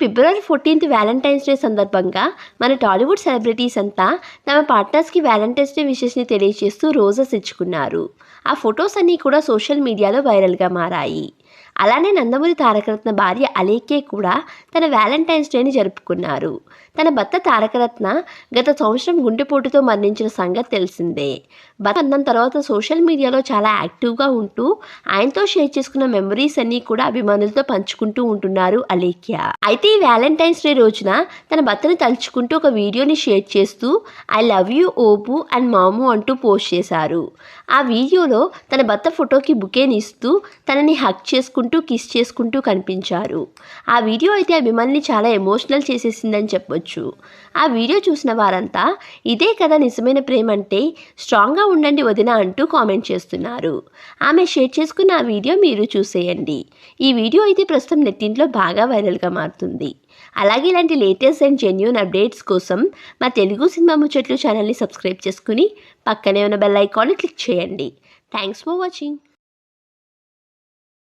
February fourteenth Valentine's day సందర్భంగా మన Tollywood celebrities అంతా తమ పార్ట్నర్స్కి వ్యాలంటైన్స్ డే విషెస్ని తెలియజేస్తూ రోజెస్ ఇచ్చుకున్నారు. ఆ ఫొటోస్ అన్నీ కూడా సోషల్ మీడియాలో వైరల్గా మారాయి. అలానే నందమూరి తారకరత్న భార్య అలేఖ్య కూడా తన వ్యాలంటైన్స్ డేని జరుపుకున్నారు. తన భర్త తారకరత్న గత సంవత్సరం గుండెపోటుతో మరణించిన సంగతి తెలిసిందే. భర్త అన్నం తర్వాత సోషల్ మీడియాలో చాలా యాక్టివ్గా ఉంటూ ఆయనతో షేర్ చేసుకున్న మెమరీస్ అన్నీ కూడా అభిమానులతో పంచుకుంటూ ఉంటున్నారు అలేఖ్య. అయితే ఈ వ్యాలంటైన్స్ డే రోజున తన భర్తను తలుచుకుంటూ ఒక వీడియోని షేర్ చేస్తూ I love you Opu and Mamu అంటూ పోస్ట్ చేశారు. ఆ వీడియోలో తన భర్త ఫోటోకి బుకేని ఇస్తూ తనని హక్ చేసుకుంటూ కిస్ చేసుకుంటూ కనిపించారు. ఆ వీడియో అయితే అభిమానిని చాలా ఎమోషనల్ చేసేసిందని చెప్పొచ్చు. ఆ వీడియో చూసిన వారంతా ఇదే కదా నిజమైన ప్రేమ అంటే స్ట్రాంగ్గా ఉండండి వదిన అంటూ కామెంట్ చేస్తున్నారు. ఆమె షేర్ చేసుకున్న ఆ వీడియో మీరు చూసేయండి. ఈ వీడియో అయితే ప్రస్తుతం నెట్టింట్లో బాగా వైరల్గా మారుతుంది. అలాగే ఇలాంటి లేటెస్ట్ అండ్ జెన్యున్ అప్డేట్స్ కోసం మా తెలుగు సినిమా ముచ్చట్లు ఛానల్ని సబ్స్క్రైబ్ చేసుకుని పక్కనే ఉన్న బెల్ ఐకాన్ని క్లిక్ చేయండి. Thanks for watching.